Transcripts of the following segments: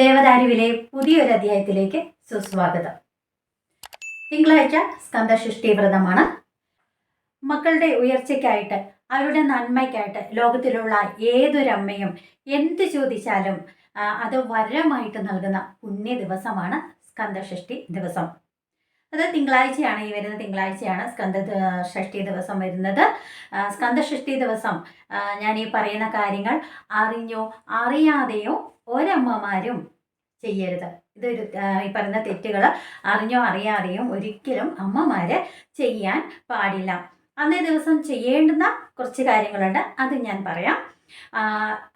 ദേവദാരുവിലെ പുതിയൊരു അധ്യായത്തിലേക്ക് സുസ്വാഗതം. തിങ്കളാഴ്ച സ്കന്ദഷ്ടി വ്രതമാണ്. മക്കളുടെ ഉയർച്ചയ്ക്കായിട്ട് അവരുടെ നന്മയ്ക്കായിട്ട് ലോകത്തിലുള്ള ഏതൊരമ്മയും എന്ത് ചോദിച്ചാലും അത് വരമായിട്ട് നൽകുന്ന പുണ്യ ദിവസമാണ് സ്കന്ദഷ്ടി ദിവസം. അത് തിങ്കളാഴ്ചയാണ് ഈ വരുന്ന തിങ്കളാഴ്ചയാണ് സ്കന്ധ ഷഷ്ടി ദിവസം വരുന്നത്. ആ, സ്കന്ദഷ്ടി ദിവസം ഞാൻ ഈ പറയുന്ന കാര്യങ്ങൾ അറിഞ്ഞോ അറിയാതെയോ ഒരമ്മമാരും ചെയ്യരുത്. ഇതൊരു ഈ പറയുന്ന തെറ്റുകൾ അറിഞ്ഞോ അറിയാതെയും ഒരിക്കലും അമ്മമാര് ചെയ്യാൻ പാടില്ല. അന്നേ ദിവസം ചെയ്യേണ്ടുന്ന കുറച്ച് കാര്യങ്ങളുണ്ട്. അത് ഞാൻ പറയാം.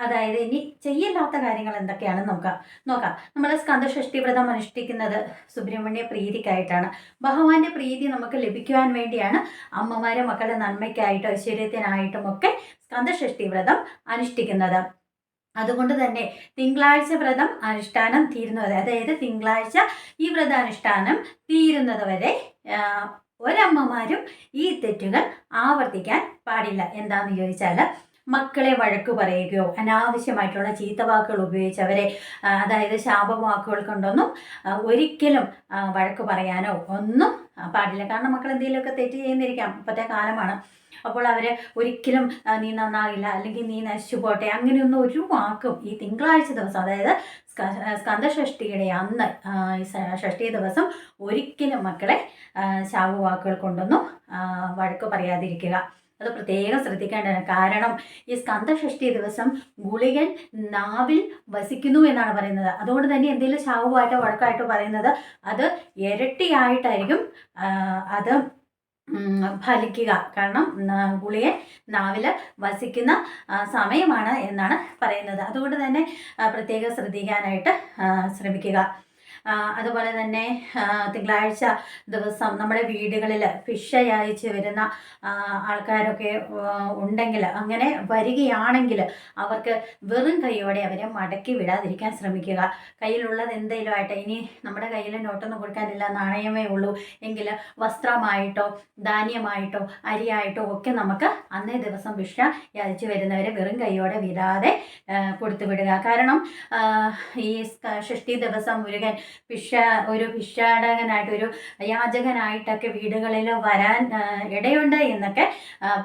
അതായത് ഇനി ചെയ്യില്ലാത്ത കാര്യങ്ങൾ എന്തൊക്കെയാണെന്ന് നോക്കാം നോക്കാം. നമ്മൾ സ്കന്ദഷഷ്ടി വ്രതം അനുഷ്ഠിക്കുന്നത് സുബ്രഹ്മണ്യ പ്രീതിക്കായിട്ടാണ്. ഭഗവാന്റെ പ്രീതി നമുക്ക് ലഭിക്കുവാൻ വേണ്ടിയാണ് അമ്മമാരെ മക്കളുടെ നന്മയ്ക്കായിട്ടും ഐശ്വര്യത്തിനായിട്ടും ഒക്കെ സ്കന്ദഷഷ്ടി വ്രതം അനുഷ്ഠിക്കുന്നത്. അതുകൊണ്ട് തന്നെ തിങ്കളാഴ്ച വ്രതം അനുഷ്ഠാനം തീരുന്നത് അതായത് തിങ്കളാഴ്ച ഈ വ്രതാനുഷ്ഠാനം തീരുന്നത് വരെ ഒരമ്മമാരും ഈ തെറ്റുകൾ ആവർത്തിക്കാൻ പാടില്ല. എന്താന്ന് ചോദിച്ചാൽ മക്കളെ വഴക്ക് പറയുകയോ അനാവശ്യമായിട്ടുള്ള ചീത്ത വാക്കുകൾ ഉപയോഗിച്ച് അവരെ അതായത് ശാപവാക്കുകൾ കൊണ്ടൊന്നും ഒരിക്കലും വഴക്ക് പറയാനോ ഒന്നും പാടില്ല. കാരണം മക്കൾ എന്തെങ്കിലുമൊക്കെ തെറ്റ് ചെയ്യുന്നിരിക്കാം ഇപ്പോഴത്തെ കാലമാണ്. അപ്പോൾ അവർ ഒരിക്കലും നീ നന്നാകില്ല അല്ലെങ്കിൽ നീ നശിച്ചു പോട്ടെ അങ്ങനെയൊന്നും ഒരു വാക്കും ഈ തിങ്കളാഴ്ച ദിവസം അതായത് സ്കന്ധഷഷ്ടിയുടെ അന്ന് ഷഷ്ടി ദിവസം ഒരിക്കലും മക്കളെ ശാപവാക്കുകൾ കൊണ്ടൊന്നും വഴക്ക് പറയാതിരിക്കുക. അത് പ്രത്യേകം ശ്രദ്ധിക്കേണ്ടതാണ്. കാരണം ഈ സ്കന്ദഷഷ്ടി ദിവസം ഗുളികൻ നാവിൽ വസിക്കുന്നു എന്നാണ് പറയുന്നത്. അതുകൊണ്ട് തന്നെ എന്തെങ്കിലും ശാവുമായിട്ടോ വഴക്കായിട്ടോ പറയുന്നത് അത് ഇരട്ടിയായിട്ടായിരിക്കും അത് ഫലിക്കുക. കാരണം ഗുളിയെ നാവിൽ വസിക്കുന്ന സമയമാണ് എന്നാണ് പറയുന്നത്. അതുകൊണ്ട് തന്നെ പ്രത്യേകം ശ്രദ്ധിക്കാനായിട്ട് ശ്രമിക്കുക. അതുപോലെ തന്നെ തിങ്കളാഴ്ച ദിവസം നമ്മുടെ വീടുകളിൽ ഫിഷ് അയച്ച് വരുന്ന ആൾക്കാരൊക്കെ ഉണ്ടെങ്കിൽ അങ്ങനെ വരികയാണെങ്കിൽ അവർക്ക് വെറും കൈയോടെ അവരെ മടക്കി വിടാതിരിക്കാൻ ശ്രമിക്കുക. കയ്യിലുള്ളത് എന്തെങ്കിലും ആയിട്ട് ഇനി നമ്മുടെ കയ്യിൽ നോട്ടൊന്നും കൊടുക്കാനില്ല നാണയമേ ഉള്ളൂ എങ്കിൽ വസ്ത്രമായിട്ടോ ധാന്യമായിട്ടോ അരിയായിട്ടോ ഒക്കെ നമുക്ക് അന്നേ ദിവസം ഭിക്ഷ യാചിച്ചു വരുന്നവരെ വെറും കൈയോടെ വിടാതെ കൊടുത്തു വിടുക. കാരണം ഈ ഷഷ്ടി ദിവസം മുരുകൻ ഭിക്ഷ ഒരു ഭിക്ഷാടകനായിട്ട് ഒരു യാചകനായിട്ടൊക്കെ വീടുകളിൽ വരാൻ ഇടയുണ്ട് എന്നൊക്കെ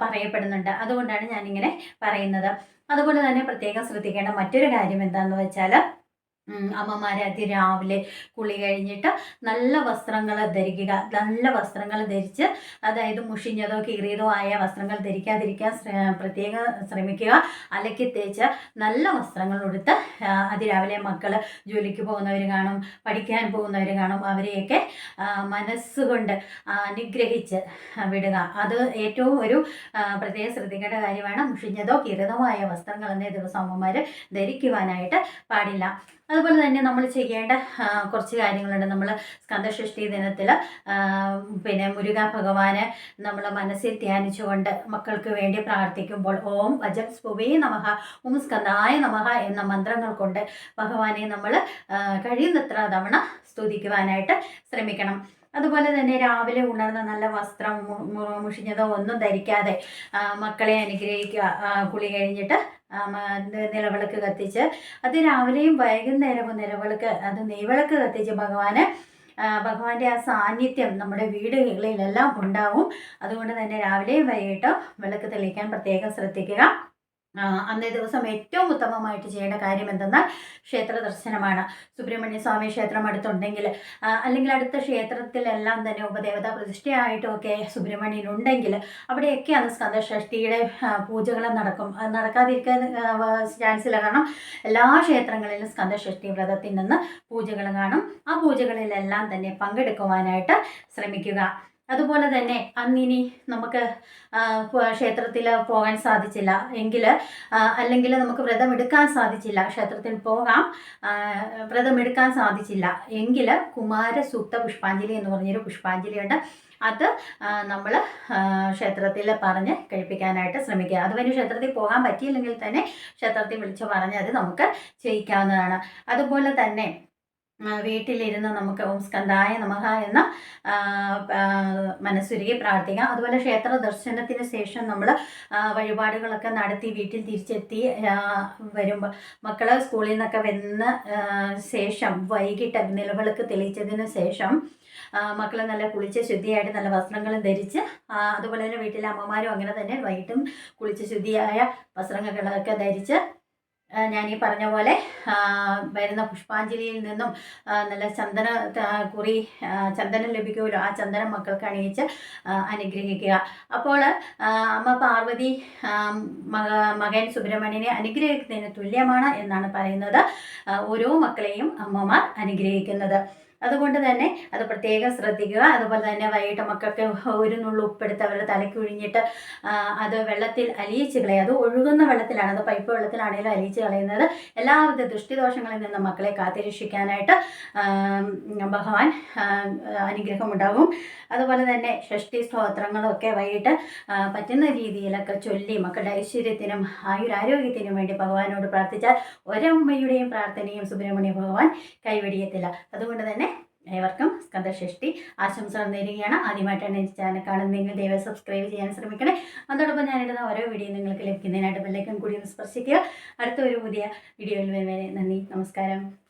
പറയപ്പെടുന്നുണ്ട്. അതുകൊണ്ടാണ് ഞാനിങ്ങനെ പറയുന്നത്. അതുപോലെ തന്നെ പ്രത്യേകം ശ്രദ്ധിക്കേണ്ട മറ്റൊരു കാര്യം എന്താണെന്ന് വെച്ചാൽ അമ്മമാരെ അതിരാവിലെ കുളി കഴിഞ്ഞിട്ട് നല്ല വസ്ത്രങ്ങൾ ധരിക്കുക. നല്ല വസ്ത്രങ്ങൾ ധരിച്ച് അതായത് മുഷിഞ്ഞതോ കീറിയതോ ആയ വസ്ത്രങ്ങൾ ധരിക്കാതിരിക്കാൻ പ്രത്യേക ശ്രമിക്കുക. അലക്കി തേച്ച് നല്ല വസ്ത്രങ്ങൾ ഉടുത്ത് അതിരാവിലെ മക്കൾ ജോലിക്ക് പോകുന്നവർ കാണും പഠിക്കാൻ പോകുന്നവർ കാണും. അവരെയൊക്കെ മനസ്സുകൊണ്ട് അനുഗ്രഹിച്ച് വിടുക. അത് ഏറ്റവും ഒരു പ്രത്യേകം ശ്രദ്ധിക്കേണ്ട കാര്യമാണ്. മുഷിഞ്ഞതോ കീറിയതോ ആയ വസ്ത്രങ്ങൾ എന്നേ ദിവസം അമ്മമാർ ധരിക്കുവാനായിട്ട് പാടില്ല. അതുപോലെ തന്നെ നമ്മൾ ചെയ്യേണ്ട കുറച്ച് കാര്യങ്ങളുണ്ട്. നമ്മൾ സ്കന്ദഷഷ്ടി ദിനത്തിൽ പിന്നെ മുരുക ഭഗവാനെ നമ്മൾ മനസ്സിൽ ധ്യാനിച്ചുകൊണ്ട് മക്കൾക്ക് വേണ്ടി പ്രാർത്ഥിക്കുമ്പോൾ ഓം വജം സ്പുവേ നമഹ ഓം സ്കന്ദായ നമഹ എന്ന മന്ത്രങ്ങൾ കൊണ്ട് ഭഗവാനെ നമ്മൾ കഴിയുന്നത്ര തവണ സ്തുതിക്കുവാനായിട്ട് ശ്രമിക്കണം. അതുപോലെ തന്നെ രാവിലെ ഉണർന്ന നല്ല വസ്ത്രം മുഷിഞ്ഞതോ ഒന്നും ധരിക്കാതെ മക്കളെ അനുഗ്രഹിക്കുക കുളി കഴിഞ്ഞിട്ട് നിലവിളക്ക് കത്തിച്ച് അത് രാവിലെയും വൈകുന്നേരവും നിലവിളക്ക് അത് നെയ്വിളക്ക് കത്തിച്ച് ഭഗവാന് ഭഗവാന്റെ ആ സാന്നിധ്യം നമ്മുടെ വീടുകളിലെല്ലാം ഉണ്ടാവും. അതുകൊണ്ട് തന്നെ രാവിലെയും വൈകിട്ടും വിളക്ക് തെളിയിക്കാൻ പ്രത്യേകം ശ്രദ്ധിക്കുക. അന്നേ ദിവസം ഏറ്റവും ഉത്തമമായിട്ട് ചെയ്യേണ്ട കാര്യം എന്തെന്നാൽ ക്ഷേത്ര ദർശനമാണ്. സുബ്രഹ്മണ്യ സ്വാമി ക്ഷേത്രം അടുത്തുണ്ടെങ്കിൽ അല്ലെങ്കിൽ അടുത്ത ക്ഷേത്രത്തിലെല്ലാം തന്നെ ഉപദേവതാ പ്രതിഷ്ഠയായിട്ടുമൊക്കെ സുബ്രഹ്മണ്യൻ ഉണ്ടെങ്കിൽ അവിടെയൊക്കെ അന്ന് സ്കന്ദഷഷ്ടിയുടെ പൂജകൾ നടക്കും. നടക്കാതിരിക്കാൻ ചാൻസ് ഇല്ല കാരണം എല്ലാ ക്ഷേത്രങ്ങളിലും സ്കന്ദഷഷ്ടി വ്രതത്തിൽ നിന്ന് പൂജകൾ കാണും. ആ പൂജകളിലെല്ലാം തന്നെ പങ്കെടുക്കുവാനായിട്ട് ശ്രമിക്കുക. അതുപോലെ തന്നെ അന്നിനി നമുക്ക് ക്ഷേത്രത്തിൽ പോകാൻ സാധിച്ചില്ല. എങ്കിൽ അല്ലെങ്കിൽ നമുക്ക് വ്രതം എടുക്കാൻ സാധിച്ചില്ല. ക്ഷേത്രത്തിൽ പോകാം വ്രതം എടുക്കാൻ സാധിച്ചില്ല. എങ്കിൽ കുമാര കുമാരസൂക്ത പുഷ്പാഞ്ജലി എന്ന് പറഞ്ഞൊരു പുഷ്പാഞ്ജലിയുണ്ട്. അത് നമ്മൾ ക്ഷേത്രത്തിൽ പറഞ്ഞ് കഴിപ്പിക്കാനായിട്ട് ശ്രമിക്കുക. അതുവരെ ക്ഷേത്രത്തിൽ പോകാൻ പറ്റിയില്ലെങ്കിൽ തന്നെ ക്ഷേത്രത്തിൽ വിളിച്ച് പറഞ്ഞ് അത് നമുക്ക് ചെയ്യിക്കാവുന്നതാണ്. അതുപോലെ തന്നെ വീട്ടിലിരുന്ന് നമുക്ക് ഓം സ്കന്ധായ നമഹ എന്ന മനസ്സുരുകി പ്രാർത്ഥിക്കാം. അതുപോലെ ക്ഷേത്ര ദർശനത്തിന് ശേഷം നമ്മൾ വഴിപാടുകളൊക്കെ നടത്തി വീട്ടിൽ തിരിച്ചെത്തി വരുമ്പോൾ മക്കൾ സ്കൂളിൽ നിന്നൊക്കെ വന്ന ശേഷം വൈകിട്ട് നിലവിളക്ക് തെളിയിച്ചതിന് ശേഷം മക്കൾ നല്ല കുളിച്ച് ശുദ്ധിയായിട്ട് നല്ല വസ്ത്രങ്ങളും ധരിച്ച് അതുപോലെ തന്നെ വീട്ടിലെ അമ്മമാരും അങ്ങനെ തന്നെ വൈകിട്ടും കുളിച്ച് ശുദ്ധിയായ വസ്ത്രങ്ങളൊക്കെ ധരിച്ച് ഞാൻ ഈ പറഞ്ഞ പോലെ വരുന്ന പുഷ്പാഞ്ജലിയിൽ നിന്നും നല്ല ചന്ദന കുറി ചന്ദനം ലഭിക്കുമല്ലോ. ആ ചന്ദനം മക്കൾക്ക് അണിയിച്ച് അനുഗ്രഹിക്കുക. അപ്പോൾ അമ്മ പാർവതി മക മകൻ സുബ്രഹ്മണ്യനെ അനുഗ്രഹിക്കുന്നതിന് തുല്യമാണ് എന്നാണ് പറയുന്നത്. ഓരോ മക്കളെയും അമ്മമാർ അനുഗ്രഹിക്കുന്നത്. അതുകൊണ്ട് തന്നെ അത് പ്രത്യേകം ശ്രദ്ധിക്കുക. അതുപോലെ തന്നെ വൈകിട്ട് മക്കൾക്ക് ഒരു നുള്ളു ഉപ്പെടുത്ത് അവരുടെ തലയ്ക്ക് ഒഴിഞ്ഞിട്ട് അത് വെള്ളത്തിൽ അലിയിച്ച് കളയുക. അത് ഒഴുകുന്ന വെള്ളത്തിലാണ് അത് പൈപ്പ് വെള്ളത്തിലാണെങ്കിലും അലിയിച്ച് കളയുന്നത്. എല്ലാവിധ ദൃഷ്ടിദോഷങ്ങളിൽ നിന്ന് മക്കളെ കാത്തിരക്ഷിക്കാനായിട്ട് ഭഗവാൻ അനുഗ്രഹമുണ്ടാകും. അതുപോലെ തന്നെ ഷഷ്ടി സ്തോത്രങ്ങളൊക്കെ വൈകിട്ട് പറ്റുന്ന രീതിയിലൊക്കെ ചൊല്ലി മക്കളുടെ ഐശ്വര്യത്തിനും ആയുരാരോഗ്യത്തിനും വേണ്ടി ഭഗവാനോട് പ്രാർത്ഥിച്ചാൽ ഒരമ്മയുടെയും പ്രാർത്ഥനയും സുബ്രഹ്മണ്യ ഭഗവാൻ കൈവെടിയത്തില്ല. അതുകൊണ്ട് തന്നെ ഏവർക്കും സ്കന്ധഷ്ടി ആശംസകൾ നേരുകയാണ്. ആദ്യമായിട്ടാണ് ഈ ചാനൽ കാണുന്നതെങ്കിൽ ദയവ് സബ്സ്ക്രൈബ് ചെയ്യാൻ ശ്രമിക്കണേ. അതോടൊപ്പം ഞാനിടുന്ന ഓരോ വീഡിയോ നിങ്ങൾക്ക് ലഭിക്കുന്നതിനായിട്ട് ബെല്ലൈക്കൺ കൂടി ഒന്ന് സ്പർശിക്കുക. അടുത്ത ഒരു പുതിയ വീഡിയോയിൽ വരുന്നതിന് നന്ദി. നമസ്കാരം.